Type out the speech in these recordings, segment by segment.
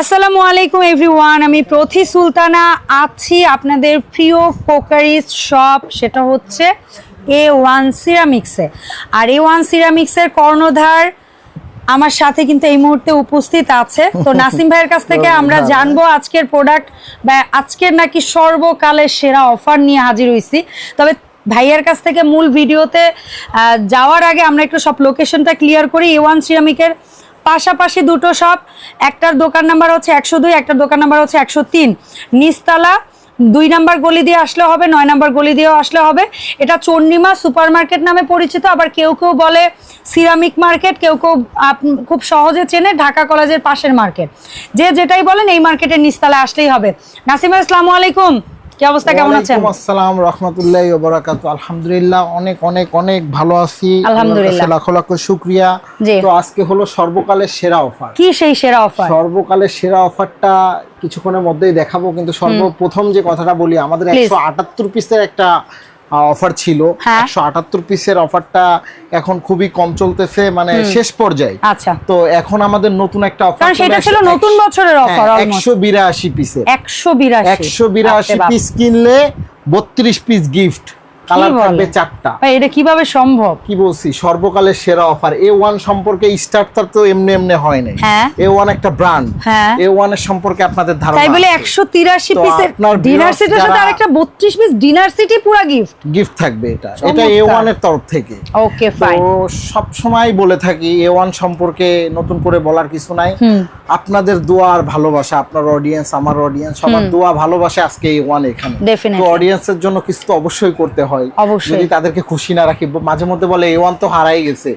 আসসালামু আলাইকুম এভরিওয়ান আমি প্রথি সুলতানা আছি আপনাদের প্রিয় কোকারিজ শপ সেটা হচ্ছে এ ওয়ান সিরামিক্সে আর এ ওয়ান সিরামিক্সের কর্ণধার আমার সাথে কিন্তু এই মুহূর্তে উপস্থিত আছে। তো নাসিম ভাইয়ের কাছ থেকে আমরা জানব আজকের প্রোডাক্ট বা আজকের নাকি সর্বকালের সেরা অফার নিয়ে হাজির হয়েছি তবে ভাইয়ের কাছ থেকে মূল ভিডিওতে যাওয়ার আগে আমরা একটু সব লোকেশনটা ক্লিয়ার করি। এ ওয়ান সিরামিকের পাশাপাশি দুটো শপ একটার দোকান নাম্বার হচ্ছে একশো দুই, একটার দোকান নাম্বার হচ্ছে একশো তিন। নিচতলা, দুই নাম্বার গলি দিয়ে আসলে হবে, নয় নাম্বার গলি দিয়েও আসলে হবে। এটা চন্ডিমা সুপার মার্কেট নামে পরিচিত, আবার কেউ কেউ বলে সিরামিক মার্কেট কেউ কেউ খুব সহজে চেনে ঢাকা কলেজের পাশের মার্কেট যে যেটাই বলেন, এই মার্কেটের নিচতলায় আসলেই হবে। নাসিমা, আসসালামু আলাইকুম। কি অবস্থা? কেমন আছেন? ওয়ালাইকুম আসসালাম রহমতুল্লাহ ওবরাকাতু আলহামদুলিল্লাহ অনেক অনেক অনেক ভালো আছি। আলহামদুলিল্লাহ। লাখো লাখো শুক্রিয়া। তো আজকে হলো সর্বকালের সেরা অফার। কি সেই সেরা অফার? সর্বকালের সেরা অফারটা কিছুক্ষণের মধ্যেই দেখাবো কিন্তু সর্বপ্রথম যে কথাটা বলি আমাদের Please. একশো আটাত্তর পিসের একটা অফার ছিল। হ্যাঁ। একশো আটাত্তর পিসের অফারটা এখন খুবই কম চলতেছে মানে শেষ পর্যায়ে। আচ্ছা। তো এখন আমাদের নতুন একটা অফার সেটা ছিল নতুন বছরের অফার একশো বিরাশি পিসের একশো বিরাশি। একশো বিরাশি পিস কিনলে বত্রিশ পিস গিফট কালার বলে? থাকবে চারটা। এটা কীভাবে সম্ভব? কি বলছি? সর্বকালের সেরা অফার। এ ওয়ান সম্পর্কে স্টার্টার তো এমনি এমনি হয় নাই। হ্যাঁ। এ ওয়ান একটা ব্র্যান্ড হ্যাঁ। এ ওয়ানের সম্পর্কে আপনাদের ধারণা তাই বলে একশো তিরাশি তো পিসের ডিনার সিটের সাথে আরেকটা বত্রিশ পিস ডিনার সিটি পুরা গিফট গিফট থাকবে এটা। এটা এ ওয়ানের তরফ থেকে। ওকে তো সব সময় বলে থাকি এ ওয়ান সম্পর্কে নতুন করে বলার কিছু নাই। আপনাদের দোয়া আর ভালোবাসা আপনার অডিয়েন্স আমার অডিয়েন্স সবার দোয়া ভালোবাসা আজকে এ ওয়ান এখানে. তো অডিয়েন্সের জন্য কিছু তো অবশ্যই করতে হয়। অবশ্যই। যদি তাদেরকে খুশি না রাখি মাঝে মধ্যে বলে এ ওয়ান তো হারাই গেছে।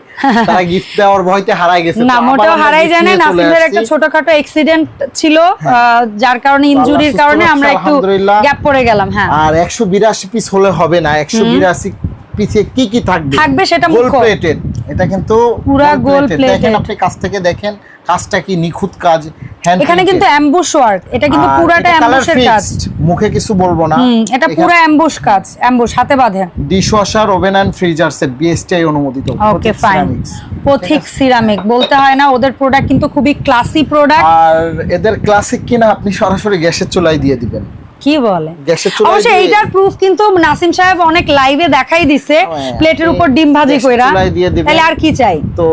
তারা গিফট দেওয়ার ভয়তে হারাই গেছে। না মোটেও হারাই জানে নাসিমের একটা ছোটখাটো অ্যাক্সিডেন্ট ছিল যার কারণে ইনজুরির কারণে আমরা একটু গ্যাপ পড়ে গেলাম হ্যাঁ। আর একশো বিরাশি পিস হলে হবে না। একশো বিরাশি পিসে কি কি থাকবে? থাকবে সেটা গোল। প্লেটেড এটা কিন্তু পুরা plated। plated। দেখেন আপনি কাছ থেকে দেখেন কাজটা কি নিখুঁত কাজ? এখানে কিন্তু অ্যাম্বুশ ওয়ার্ক এটা কিন্তু পুরাটা অ্যাম্বুশের কাজ। মুখে কিছু বলব না। এটা পুরো অ্যাম্বুশ কাজ। অ্যাম্বুশ হাতে বাঁধে। Dishwasher oven and freezer set BSTI অনুমোদিত। ওকে ফাইন পথিক সিরামিক বলতে হয় না ওদের প্রোডাক্ট কিন্তু খুবই ক্লাসি প্রোডাক্ট আর এদের ক্লাসিক কিনা আপনি সরাসরি গ্যাসের চুলায় দিয়ে দিবেন। কি বলে? এইটার প্রুফ কিন্তু নাসিম সাহেব অনেক লাইভে দেখাই দিছে হ্যাঁ, প্লেটের উপর ডিম ভাজি কইরা। তাহলে আর কি চাই? তো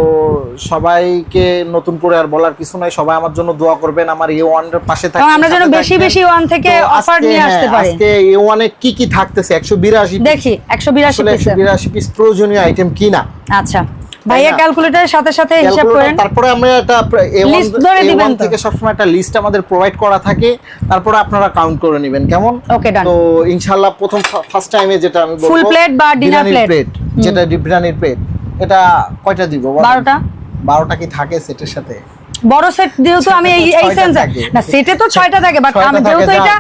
সবাইকে নতুন করে আর বলার কিছু নাই সবাই আমার জন্য দোয়া করবেন আমার এ ওয়ানের পাশে থাকবেন আমরা যেন বেশি বেশি ওয়ান থেকে অফার নিয়ে আসতে হ্যাঁ, পারি। আজকে এ ওয়ানে কি কি থাকতেছে? একশো বিরাশি দেখি একশো বিরাশি আসলে একশো বিরাশি পিস প্রয়োজনীয় আইটেম কিনা? আচ্ছা। ভাইয়া ক্যালকুলেটরের সাথে সাথে হিসাব করেন। তারপরে আমরা একটা লিস্ট ধরে দিবেন? থেকে সবসময় একটা লিস্ট আমাদের প্রোভাইড করা থাকে। তারপরে আপনারা কাউন্ট করে নেবেন কেমন? ওকে ডান তো ইনশাআল্লাহ প্রথম ফার্স্ট টাইমে যেটা আমি বলব ফুল প্লেট বা ডিনার প্লেট যেটা বিরিয়ানির প্লেট এটা কয়টা দিব বলেন? বারোটা? বারোটা কি থাকে সেটের সাথে? বড় সেট যেহেতু আমি এই এই ছয়টা না সেটে তো ছয়টা থাকে বাট আমি যেহেতু এটা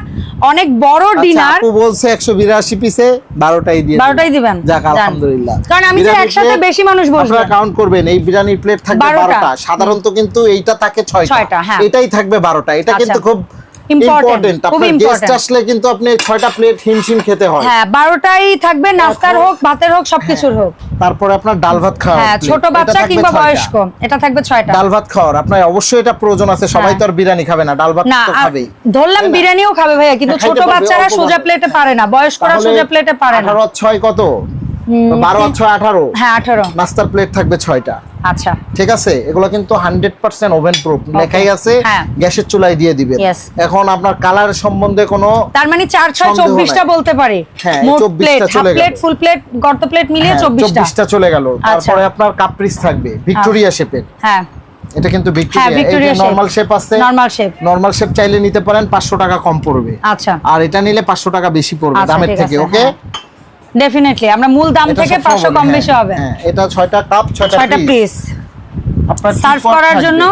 অনেক বড় আচ্ছা, ডিনার আপু বলছে একশো বিরাশি পিসে বারোটাই দিয়ে বারোটাই দিবেন। যাক আলহামদুলিল্লাহ। কারণ আমি তো একসাথে বেশি মানুষ বসবো। আপনারা কাউন্ট করবেন এই বিরিয়ানির প্লেট থাকবে বারোটা। বারোটা। সাধারণত কিন্তু এইটা থাকে ছয়টা। ছয়টা, হ্যাঁ। এটাই থাকবে বারোটা। এটা আচ্ছা। কিন্তু খুব ইম্পর্টেন্ট আপনার গেস্ট আসলে কিন্তু আপনি ছয়টা প্লেট হিমশিম খেতে হয়। হ্যাঁ বারোটাই থাকবে নাস্তার হোক ভাতের হোক সবকিছুর হোক। তারপরে আপনার ডাল ভাত খাওয়ার হ্যাঁ ছোট বাচ্চা কিংবা বয়স্ক এটা থাকবে ছয়টা। ডাল ভাত খাওয়ার। আপনার অবশ্যই এটা প্রয়োজন আছে সবাই হ্যাঁ। তো আর বিরিয়ানি খাবে না ডাল ভাত তো খাবেই। ধরলাম বিরিয়ানিও খাবে ভাইয়া কিন্তু হ্যাঁ, ছোট বাচ্চারা সোজা প্লেটে পারে না বয়স্করা সোজা প্লেটে পারে না। আঠারো আর ছয় কত? বারো আর ছয় আঠারো? হ্যাঁ আঠারো। নাস্তার প্লেট থাকবে ছয়টা। আচ্ছা। ঠিক আছে? এগুলো কিন্তু হান্ড্রেড পার্সেন্ট ওভেন প্রুফ লেখাই আছে হ্যাঁ। গ্যাসের চুলায় দিয়ে দিবেন এখন আপনার কালার সম্বন্ধে কোনো তার মানে চার ছয় চব্বিশটা বলতে পারি। হ্যাঁ, মোট 24টা প্লেট হাফ চলে গেল। প্লেট ফুল প্লেট গর্ত প্লেট মিলিয়ে হ্যাঁ, চব্বিশটা। চব্বিশটা চলে গেল। আচ্ছা। তারপরে আপনার কাপ্রিস থাকবে ভিক্টোরিয়া শেপের হ্যাঁ। এটা কিন্তু ভিক্টোরিয়া নরমাল শেপ আছে নরমাল শেপ নরমাল শেপ চাইলে নিতে পারেন পাঁচশো টাকা কম পড়বে। আচ্ছা। আর এটা নিলে পাঁচশো টাকা বেশি পড়বে দামের থেকে ওকে। ডেফিনেটলি আমরা মূল দাম থেকে সবসময় পাঁচশো বলি, কম হ্যাঁ, বেশি হবে। হ্যাঁ, এটা ছয়টা কাপ ছয়টা ছয়টা পিস পিস আপনার সার্ভ করার জন্য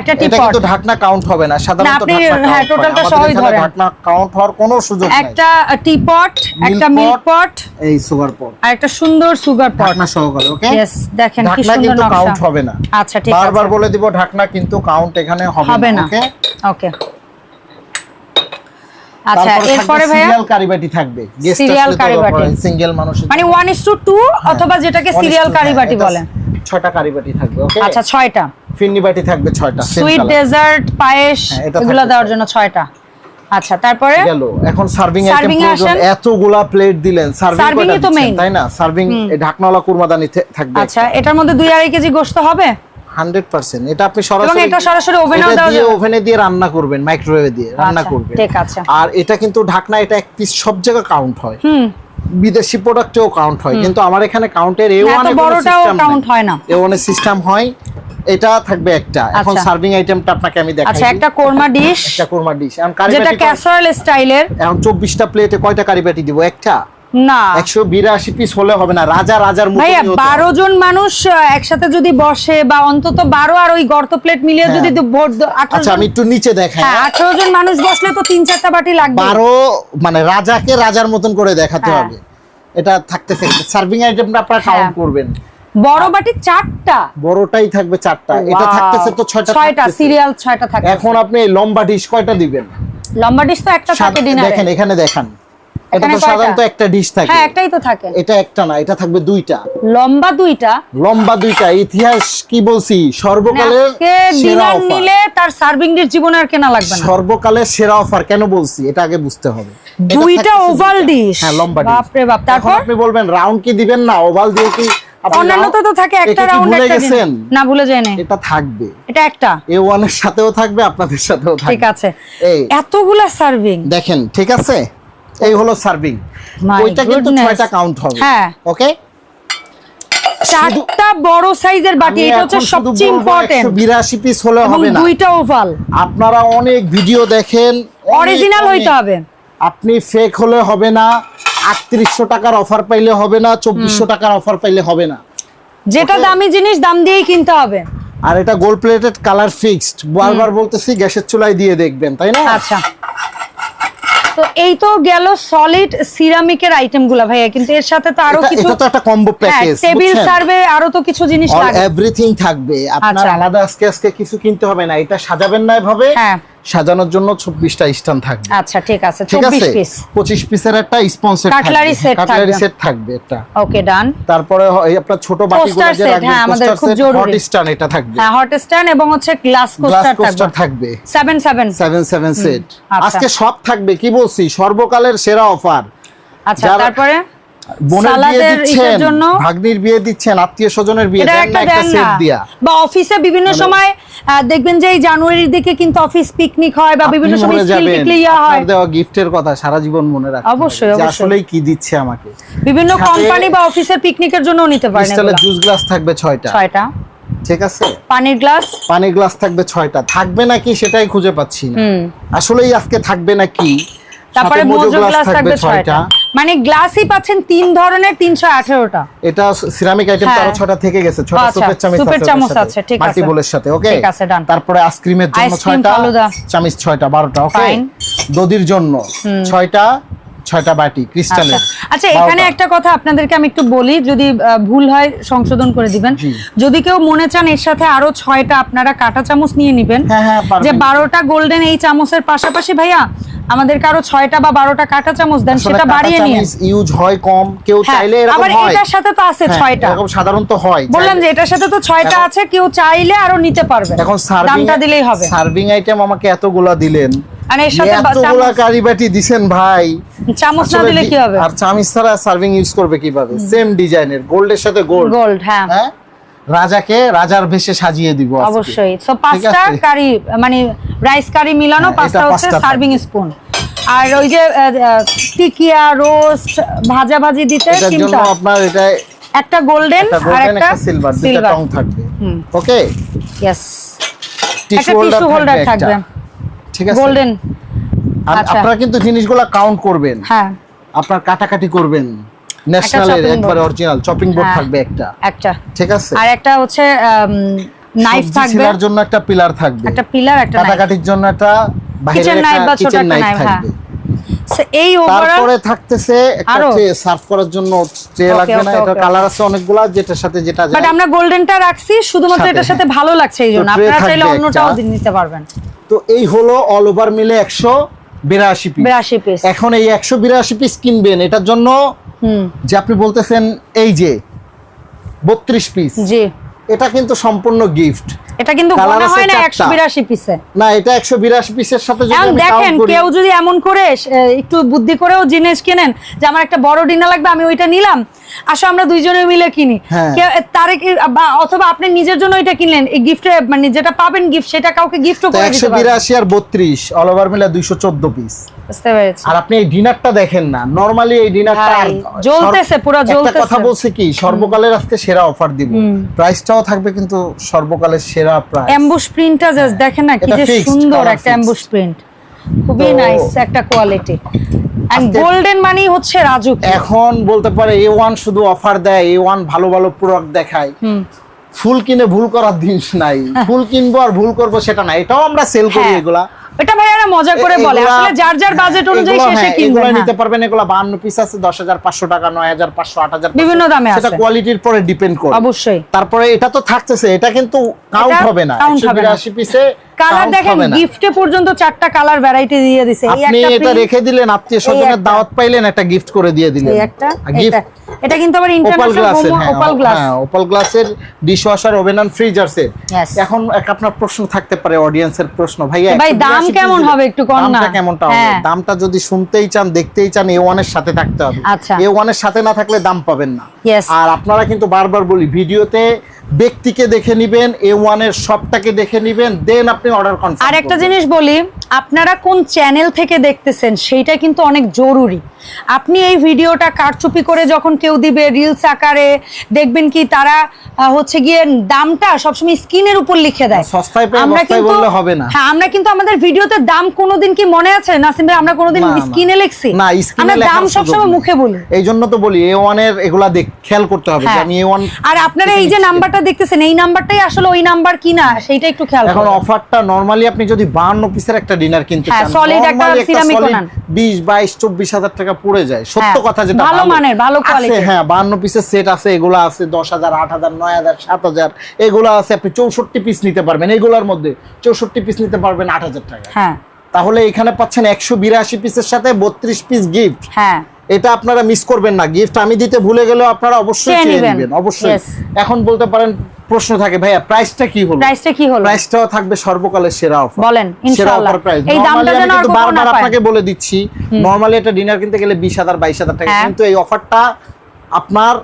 একটা এটা টিপট কিন্তু ঢাকনা কাউন্ট হবে না সাধারণত ঢাকনা হ্যাঁ। টোটালটা সহই ধরেন। ঢাকনা কাউন্ট হওয়ার কোনো সুযোগ নাই। একটা টিপট একটা মিল্ক পট এই সুগার পট আর একটা সুন্দর সুগার পট ঢাকনা সহকারে ওকে ইয়েস দেখেন কি ঢাকনা সুন্দর কিন্তু কাউন্ট হবে না। আচ্ছা ঠিক আছে। বারবার বলে দিব ঢাকনা কিন্তু কাউন্ট এখানে হবে না ওকে ওকে আচ্ছা এরপরে ভাইয়া? সিরিয়াল কারিবাটি থাকবে তো কারিবাটি। সিঙ্গেল মানুষের মানে টু অথবা যেটাকে সিরিয়াল কারিবাটি হ্যাঁ, বলে। ছয়টা কারিবাটি থাকবে ওকে আচ্ছা ছয়টা। ফিন্নি বাটি থাকবে ছয়টা সুইট। ডেজার্ট হ্যাঁ, এগুলো দেওয়ার জন্য ছয়টা। আচ্ছা তারপরে? গেল এখন সার্ভিং আইটেম প্রয়োজন এতগুলা প্লেট দিলেন সার্ভিং তো main। তাই না? সার্ভিং ঢাকনাওয়ালা কুরমাদানি থাকবে আচ্ছা এটার মধ্যে দুই আড়াই কেজি গোস্ত হবে? Hundred percent. এটা আপনি সরাসরি এটা সরাসরি oven এও দিয়ে ওভেনে দিয়ে রান্না করবেন মাইক্রোওয়েভে দিয়ে রান্না আচ্ছা, করবেন। ঠিক আছে। আর এটা কিন্তু ঢাকনা এটা এক পিস সব জায়গায় কাউন্ট হয়। হুম। বিদেশি প্রোডাক্টেও কাউন্ট হয়। কিন্তু আমার এখানে কাউন্টের এ ওয়ান বড়টাও count হয় না। এ ওয়ানের সিস্টেম হয়। এটা থাকবে একটা। এখন আচ্ছা। সার্ভিং আইটেমটা আপনাকে আমি দেখাই আচ্ছা একটা কোরমা ডিশ একটা কোরমা ডিশ এখন কারি যেটা ক্যাসারোল স্টাইলের এখন চব্বিশটা প্লেটে কয়টা কারি বাটি দিব? একটা? না। একশো বিরাশি পিস হলে হবে না। রাজা রাজার মতো ভাইয়া বারো জন মানুষ একসাথে যদি বসে বা অন্তত বারো আর ওই গর্ত প্লেট মিলিয়ে হ্যাঁ। যদি ভোট আচ্ছা আমি একটু নিচে দেখাই। হ্যাঁ জন মানুষ বসলে তো তিন চারটা বাটি লাগবে। মানে রাজাকে রাজার মতন করে দেখাতে হ্যাঁ। হবে। এটা থাকতেছে সার্ভিং আইটেমটা আপনারা। কাউন্ট করবেন। বড় বাটি চারটা। বড়টাই থাকবে চারটা। এটা! থাকতেছে তো ছয়টা ছয়টা সিরিয়াল ছয়টা থাকে এখন আপনি লম্বা ডিশ কয়টা দিবেন? লম্বা ডিশ তো একটা থাকে সাদা- ডিনারে দেখেন এখানে দেখান। এটা তো সাধারণত একটা ডিশ থাকে। হ্যাঁ একটাই তো থাকে। এটা একটা না এটা থাকবে দুইটা। লম্বা দুইটা। লম্বা দুইটা ইতিহাস কি বলছি? সর্বকালের সেরা অফার নিলে তার সার্ভিং ডিশ জীবনে আর কেনা লাগবে না। সর্বকালের সেরা অফার কেন বলছি? এটা আগে বুঝতে হবে। দুইটা ওভাল ডিশ হ্যাঁ লম্বা ডিশ বাপরে বাপ তারপর? আপনি বলবেন রাউন্ড কি দিবেন? না ওভাল দিয়ে কি আপনি তো থাকে একটা রাউন্ড ভুলে একটা গেছেন? না ভুলে যায় না এটা থাকবে। এটা একটা। এ ওয়ানের সাথেও থাকবে আপনাদের সাথেও থাকবে। ঠিক আছে। এতগুলা সার্ভিং দেখেন ঠিক আছে? এই হলো সার্ভিং ওইটা কিন্তু. ছয়টা কাউন্ট হবে। হ্যাঁ। ওকে চারটা বড় সাইজের বাটি এটা হচ্ছে সবচেয়ে ইম্পর্টেন্ট বিরাশি পিস হলে হবে না। দুইটা ওভাল আপনারা অনেক ভিডিও দেখেন অরিজিনাল হইতে হবে। আপনি ফেক হলে হবে না আটত্রিশশো টাকার অফার পাইলে হবে না চব্বিশশো টাকার অফার পাইলে হবে না। যেটা দামি জিনিস দাম দিয়েই কিনতে হবে। আর এটা গোল্ড প্লেটেড কালার ফিক্সড বারবার বলতেছি গ্যাসের চুলায় দিয়ে দেখবেন তাই না? আচ্ছা। তো এই তো গেল সলিড সিরামিকের আইটেমগুলা ভাইয়া। কিন্তু এর সাথে তো আরও কিছু এটা তো একটা কম্বো প্যাকেজ টেবিল সার্ভে আরও তো কিছু জিনিস অল এভরিথিং থাকবে। আপনার আচ্ছা। আলাদা আজকে আজকে কিছু কিনতে হবে না। এটা সাজাবেন না এভাবে। হ্যাঁ। সাজানোর জন্য চব্বিশটা স্টান থাকবে। আচ্ছা ঠিক আছে ঠিক আছে? পিস পঁচিশ পিসের একটা স্পন্সর Cutlery set কাটলারি থাকবে। সেট থাকবে এটা ওকে ডান তারপরে এই আপনার ছোট বাটিগুলো যে set, রাখবেন হ্যাঁ, আমাদের খুব জরুরি। hot stand এটা থাকবে। হ্যাঁ হট স্ট্যান্ড এবং হচ্ছে গ্লাস কোস্টার থাকবে। থাকবে। Seven seven seven seven set. আজকে সব থাকবে কি বলছি? সর্বকালের সেরা অফার আচ্ছা তারপরে? বোনের বিয়ে দিচ্ছেন ভাগ্নির বিয়ে দিচ্ছেন আত্মীয় স্বজনের বিয়ে দেন না একটা সেট দিয়া। বা অফিসে বিভিন্ন মানে- সময় দেখবেন যে এই জানুয়ারির দিকে কিন্তু অফিস পিকনিক হয় বা বিভিন্ন সময় স্কিল পিকনিক ইয়া হয়। আপনার দেওয়া গিফটের কথা সারা জীবন মনে রাখবেন অবশ্যই, অবশ্যই। আসলেই কি দিচ্ছে আমাকে। বিভিন্ন কোম্পানি বা অফিসের পিকনিকের জন্য নিতে পারেন ক্রিস্টালের জুস গ্লাস থাকবে ছয়টা। ছয়টা। ঠিক আছে? পানির গ্লাস পানির গ্লাস থাকবে ছয়টা। থাকবে নাকি সেটাই খুঁজে পাচ্ছি না। আসলেই আজকে থাকবে নাকি? তারপরে মোজো গ্লাস থাকবে ছয়টা। ছয়টা। মানে গ্লাসই পাচ্ছেন তিন ধরনের তিনশো আঠেরোটা। এটা সিরামিক আইটেম। আরও ছয়টা থেকে গেছে ছোট আচ্ছা, সুপের চামচ সুপের চামচ আছে, ঠিক আছে। মাল্টিবলের সাথে ওকে ঠিক আছে, done। তারপরে আইসক্রিমের জন্য আইসক্রিম, ছয়টা ফালুদা। চামিচ ছয়টা বারোটা ওকে দদির জন্য ছয়টা ছয়টা বাটি আচ্ছা। ক্রিস্টালের আচ্ছা এখানে একটা কথা আপনাদেরকে আমি একটু বলি যদি ভুল হয় সংশোধন করে দিবেন। যদি কেউ মনে চান এর সাথে আরও ছয়টা আপনারা কাটা চামচ নিয়ে নিবেন হ্যাঁ, হ্যাঁ। যে বারোটা গোল্ডেন এই চামচের পাশাপাশি ভাইয়া আমাদেরকে আরও ছয়টা বা বারোটা কাটা চামচ দেন সেটা বাড়িয়ে নিয়ে। ইউজ হয় কম কেউ চাইলে এরকম আবার এটার সাথে তো আছে হ্যাঁ, ছয়টা। এরকম সাধারণত হয় বললাম যে এটার সাথে তো ছয়টা আছে কেউ চাইলে আরও নিতে পারবে। এখন দামটা দিলেই হবে। সার্ভিং আইটেম আমাকে এতগুলা দিলেন। আর এর সাথে এতগুলা কারি বাটি দিছেন ভাই। চামচ না দিলে কি হবে? আর চামিচ ছাড়া সার্ভিং ইউজ করবে কীভাবে? সেম ডিজাইনের গোল্ডের সাথে গোল্ড। গোল্ড হ্যাঁ। হ্যাঁ? রাজাকে রাজার ভেষে সাজিয়ে দিব অবশ্যই। সো পাঁচটা কারি মানে রাইস কারি মিলানো হ্যাঁ, পাঁচটা হচ্ছে সার্ভিং স্পুন আর ওই যে টিকিয়া রোস্ট ভাজা ভাজি দিতে তিনটা আপনার এটা একটা গোল্ডেন আর একটা সিলভার সিলভার টং থাকবে। ওকে? ইয়েস টিস্যু হোল্ডার থাকবে ঠিক আছে। গোল্ডেন আর আচ্ছা। আপনারা কিন্তু জিনিসগুলো কাউন্ট করবেন। হ্যাঁ। আপনার কাটাকাটি করবেন। ন্যাশনালের একবারে অরিজিনাল চপিং বোর্ড। থাকবে একটা। একটা। ঠিক আছে। আর একটা হচ্ছে নাইফ থাকবে। জন্য একটা পিলার থাকবে। একটা পিলার একটা নাইফ কাটাকাটির জন্য একটা Kitchen knife বা ছোট একটা নাইফ হ্যাঁ। থাকবে। এই তারপরে থাকতেছে একটা সার্ভ করার জন্য ট্রে লাগবে না এটা কালার আছে অনেকগুলা যেটার সাথে যেটা বাট আমরা গোল্ডেনটা রাখছি শুধুমাত্র এটার সাথে হ্যাঁ। ভালো লাগছে তো আপনারা চাইলে অন্যটাও নিতে পারবেন। তো এই হলো অল ওভার মিলে পিস পিস এখন এই একশো বিরাশি পিস কিনবেন এটার জন্য হুম। যে আপনি বলতেছেন এই যে বত্রিশ পিস জি। এটা কিন্তু সম্পূর্ণ গিফট এটা কিন্তু গোনা হয় না চারটা। একশো বিরাশি পিসে না এটা একশো বিরাশি পিসের সাথে যদি আমি দেখেন কেউ যদি এমন করে একটু বুদ্ধি করেও জিনিস কিনেন যে আমার একটা বড় ডিনার লাগবে আমি ওইটা নিলাম। আসো আমরা দুইজনে মিলে কিনি। হ্যাঁ। তারে বা অথবা আপনি নিজের জন্য ওইটা কিনলেন এই গিফটে মানে যেটা পাবেন গিফট সেটা কাউকে গিফটও করে দিতে পারবেন। বিরাশি আর বত্রিশ অল ওভার মিলে দুইশো চোদ্দ পিস বুঝতে পেরেছি। আর আপনি এই ডিনারটা দেখেন না নরমালি এই ডিনারটা জ্বলতেছে, পুরো জ্বলতেছে। কথা বলছে কি সর্বকালের আজকে সেরা অফার দিব। প্রাইসটাও থাকবে কিন্তু সর্বকালের সেরা প্রাইস অ্যাম্বুশ প্রিন্টটা জাস্ট দেখেন না কি যে সুন্দর একটা fixed। প্রিন্ট খুবই নাইস একটা কোয়ালিটি এন্ড গোল্ডেন মানি হচ্ছে রাজুক এখন বলতে পারে এ ওয়ান শুধু অফার দেয় এ ওয়ান ভালো ভালো প্রোডাক্ট দেখায়। ফুল কিনে ভুল করার দিন নাই। ফুল কিনবো আর ভুল করব সেটা না এটাও আমরা সেল করি হ্যাঁ। এগুলা। এটা ভাইয়ারা মজা করে বলে। আসলে যার যার বাজেট অনুযায়ী এগুলো, সে সে হ্যাঁ, কিনবে এগুলো হ্যাঁ। নিতে পারবেন এগুলো বান্ন পিস আছে দশ হাজার পাঁচশো টাকা নয় হাজার পাঁচশো আট হাজার বিভিন্ন দামে সেটা কোয়ালিটির পরে ডিপেন্ড করে। অবশ্যই। তারপরে এটা তো থাকতেছে এটা কিন্তু কাউন্ট হবে না। count একশো হবে না। বিরাশি পিসে কালার দেখেন গিফটে পর্যন্ত চারটা কালার ভ্যারাইটি দিয়ে দিছে। আপনি এটা রেখে দিলেন আত্মীয় স্বজনের দাওয়াত পাইলেন একটা গিফট করে দিয়ে দিলেন। একটা গিফট এটা কিন্তু আবার ইন্টারন্যাশনাল ওপাল গ্লাস হ্যাঁ ওপাল গ্লাসের ডিশওয়াশার ওভেন এন্ড Yes. এখন এক আপনার প্রশ্ন থাকতে পারে অডিয়েন্সের প্রশ্ন। ভাইয়া ভাই, দাম কেমন হবে একটু কম না? দামটা কেমনটা হবে? হ্যাঁ। দামটা যদি শুনতেই চান দেখতেই চান এ ওয়ানের সাথে থাকতে হবে। আচ্ছা। এ ওয়ানের সাথে না থাকলে দাম পাবেন না। আর আপনারা কিন্তু বারবার বলি ভিডিওতে ব্যক্তিকে দেখে নিবেন এ ওয়ানের সবটাকে দেখে নিবেন দেন আপনি অর্ডার কনফার্ম আর একটা জিনিস বলি আপনারা কোন চ্যানেল থেকে দেখতেছেন সেইটা কিন্তু অনেক জরুরি। আপনি এই ভিডিওটা কারচুপি করে যখন কেউ দিবে রিলস আকারে দেখবেন কি তারা হচ্ছে গিয়ে দামটা সবসময় স্ক্রিনের উপর লিখে দেয়। বস্তায় বললে হবে না। হ্যাঁ আমরা কিন্তু আমাদের ভিডিওতে দাম কোনোদিন কি মনে আছে? নাসিম ভাই আমরা কোনোদিন। স্ক্রিনে লিখছি। না আমরা দাম সবসময় মুখে বলি। এই জন্য তো বলি এ ওয়ানের এগুলা দেখ খেয়াল করতে হবে যে হ্যাঁ। আমি এ ওয়ান আর আপনারা এই যে নাম্বারটা দেখতেছেন এই নাম্বারটাই আসলে ওই নাম্বার কিনা সেইটা একটু খেয়াল এখন করুন অফারটা নরমালি আপনি যদি 52 পিসের একটা ডিনার কিনতে হ্যাঁ, চান solid একটা ceramic 20 22 24 হাজার টাকা পড়ে যায়। সত্য হ্যাঁ, কথা যেটা ভালো মানের, ভালো আছে, হ্যাঁ 52 পিসের সেট আছে এগুলো আছে 10000 8000 9000 7000 এগুলো আছে আপনি 64 পিস নিতে পারবেন এগুলোর মধ্যে। 64 পিস নিতে পারবেন 8000 টাকা। হ্যাঁ। তাহলে এখানে পাচ্ছেন 182 পিসের সাথে 32 পিস গিফট হ্যাঁ। এটা আপনারা মিস করবেন না। গিফট আমি দিতে ভুলে গেলেও আপনারা অবশ্যই চেয়ে নেবেন। অবশ্যই। এখন বলতে পারেন প্রশ্ন থাকে ভাইয়া প্রাইসটা কি হলো? প্রাইসটা কি হলো? প্রাইসটাও থাকবে সর্বকালের সেরা অফার বলেন, ইনশাআল্লাহ। এই দামটা যেন আর বারবার আপনাকে বলে দিচ্ছি নরমালি এটা ডিনার কিনতে গেলে 20000 22000 টাকা। হ্যাঁ। কিন্তু এই অফারটা আপনার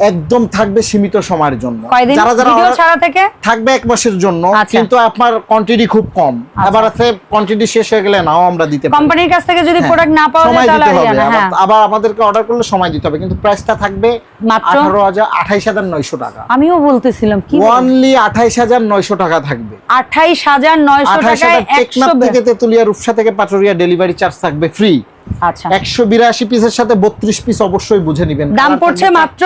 একদম থাকবে সীমিত সময়ের জন্য। যারা যারা ছাড়া থেকে? থাকবে এক মাসের জন্য আচ্ছা। কিন্তু আপনার কোয়ান্টিটি খুব কম। আবার আছে কোয়ান্টিটি শেষ হয়ে গেলে নাও আমরা দিতে পারি। কোম্পানির কাছ থেকে যদি হ্যাঁ, প্রোডাক্ট না পাওয়া যায় তাহলে হবে। আবার- হ্যাঁ। আমাদেরকে অর্ডার করলে সময় দিতে হবে কিন্তু প্রাইসটা থাকবে মাত্র? আঠারো হাজার আঠাইশ হাজার নয়শো টাকা। আমিও বলতেছিলাম কি হাজার নয়শো টাকা থাকবে। আঠাইশ হাজার নয়শো আঠাইশ টাকায় হাজার একশো টেকনাফ থেকে তেতুলিয়া রূপসা থেকে পাটুরিয়া ডেলিভারি চার্জ থাকবে ফ্রি আচ্ছা। একশো বিরাশি পিসের সাথে বত্রিশ পিস অবশ্যই বুঝে নিবেন। দাম পড়ছে মাত্র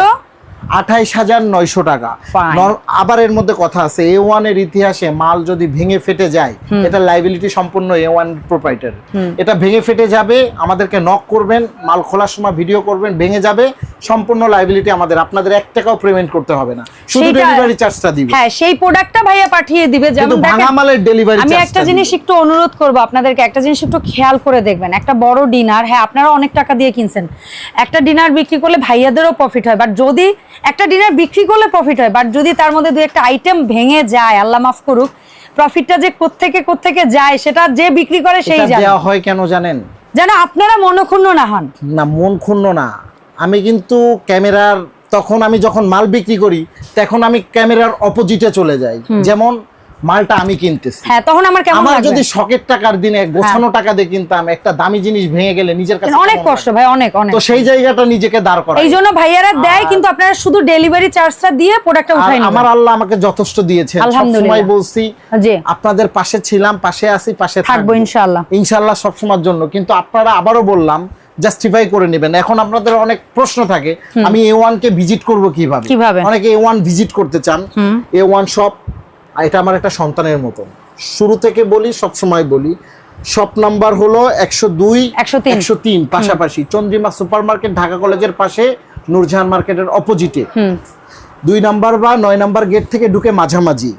আঠাইশ হাজার নয়শো টাকা। আবার এর মধ্যে কথা আছে এ ওয়ানের ইতিহাসে মাল যদি ভেঙে ফেটে যায় এটা লাইবিলিটি সম্পূর্ণ এ ওয়ান প্রোপাইটার এটা ভেঙে ফেটে যাবে আমাদেরকে নক করবেন মাল খোলার সময় ভিডিও করবেন ভেঙে যাবে সম্পূর্ণ লাইবিলিটি আমাদের আপনাদের এক টাকাও পেমেন্ট করতে হবে না। শুধু ডেলিভারি চার্জটা দিবে। হ্যাঁ সেই প্রোডাক্টটা ভাইয়া পাঠিয়ে দিবে যেমন ভাঙা মালের ডেলিভারি আমি একটা জিনিস একটু অনুরোধ করব আপনাদেরকে একটা জিনিস একটু খেয়াল করে দেখবেন একটা বড় ডিনার হ্যাঁ আপনারা অনেক টাকা দিয়ে কিনছেন একটা ডিনার বিক্রি করলে ভাইয়াদেরও প্রফিট হয় বাট যদি একটা ডিনার বিক্রি করলে প্রফিট হয় বাট যদি তার মধ্যে দু একটা আইটেম ভেঙে যায় আল্লাহ মাফ করুক প্রফিটটা যে কোত্থেকে কোত্থেকে যায় সেটা যে বিক্রি করে সেই যায় জানে। দেওয়া হয় কেন জানেন? যেন আপনারা মনক্ষুণ্ণ না হন। না মন ক্ষুণ্ণ না। আমি কিন্তু ক্যামেরার তখন আমি যখন মাল বিক্রি করি তখন আমি ক্যামেরার অপোজিটে চলে যাই। যেমন মালটা আমি কিনতেছি। হ্যাঁ তখন আমার কেমন আমার যদি শখের টাকার দিনে গোছানো টাকা দিয়ে কিনতাম একটা দামি জিনিস ভেঙে গেলে নিজের কাছে অনেক কষ্ট ভাই অনেক অনেক। তো সেই জায়গাটা নিজেকে দাঁড় করা এই জন্য ভাইয়ারা দেয় কিন্তু আপনারা শুধু ডেলিভারি চার্জটা দিয়ে প্রোডাক্টটা উঠাই নেবেন। আমার আল্লাহ আমাকে যথেষ্ট আলহামদুলিল্লাহ। সবসময় বলছি জি। আপনাদের পাশে ছিলাম পাশে আছি পাশে থাকব থাকব। ইনশাআল্লাহ। ইনশাল্লাহ সবসময়ের জন্য। কিন্তু আপনারা আবারও বললাম জাস্টিফাই করে নেবেন। এখন আপনাদের অনেক প্রশ্ন থাকে আমি এ ওয়ান কে ভিজিট করব কীভাবে? কীভাবে? অনেকে এ ওয়ান ভিজিট করতে চান। এ ওয়ান শপ এটা আমার একটা সন্তানের মতো শুরু থেকে বলি সব সময় বলি শপ নাম্বার হলো একশো দুই 103 একশো তিন পাশাপাশি চন্দ্রিমা সুপার মার্কেট ঢাকা কলেজের পাশে নূরজাহান মার্কেটের অপোজিটে। দুই নাম্বার বা নয় নাম্বার গেট থেকে ঢুকে মাঝামাঝি।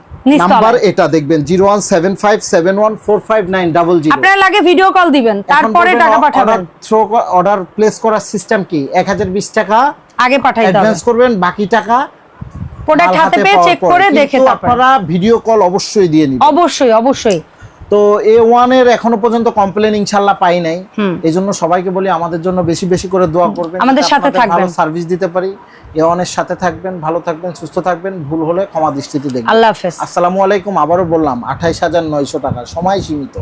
নাম্বার এটা দেখবেন zero one seven five seven one four five nine double zero. আপনারা লাগে ভিডিও কল দিবেন তারপরে টাকা পাঠাবেন। থ্রো অর্ডার প্লেস করার সিস্টেম কি? এক হাজার বিশ টাকা আগে পাঠাইতে হবে অ্যাডভান্স করবেন বাকি টাকা প্রোডাক্ট হাতে পেয়ে চেক করে দেখে আপনারা ভিডিও কল অবশ্যই দিয়ে নিবেন। অবশ্যই অবশ্যই। তো এ এর এখনও পর্যন্ত কমপ্লেন ইনশাল্লাহ পাই নাই। এই জন্য সবাইকে বলি আমাদের জন্য বেশি বেশি করে দোয়া করবেন। আমাদের সাথে থাকবেন। ভালো সার্ভিস দিতে পারি। এ ওয়ানের সাথে থাকবেন ভালো থাকবেন সুস্থ থাকবেন ভুল হলে ক্ষমা দৃষ্টিতে দেখবেন। আল্লাহ হাফেজ। আসসালামু আলাইকুম আবারও বললাম আঠাইশ হাজার নয়শো টাকা সময় সীমিত।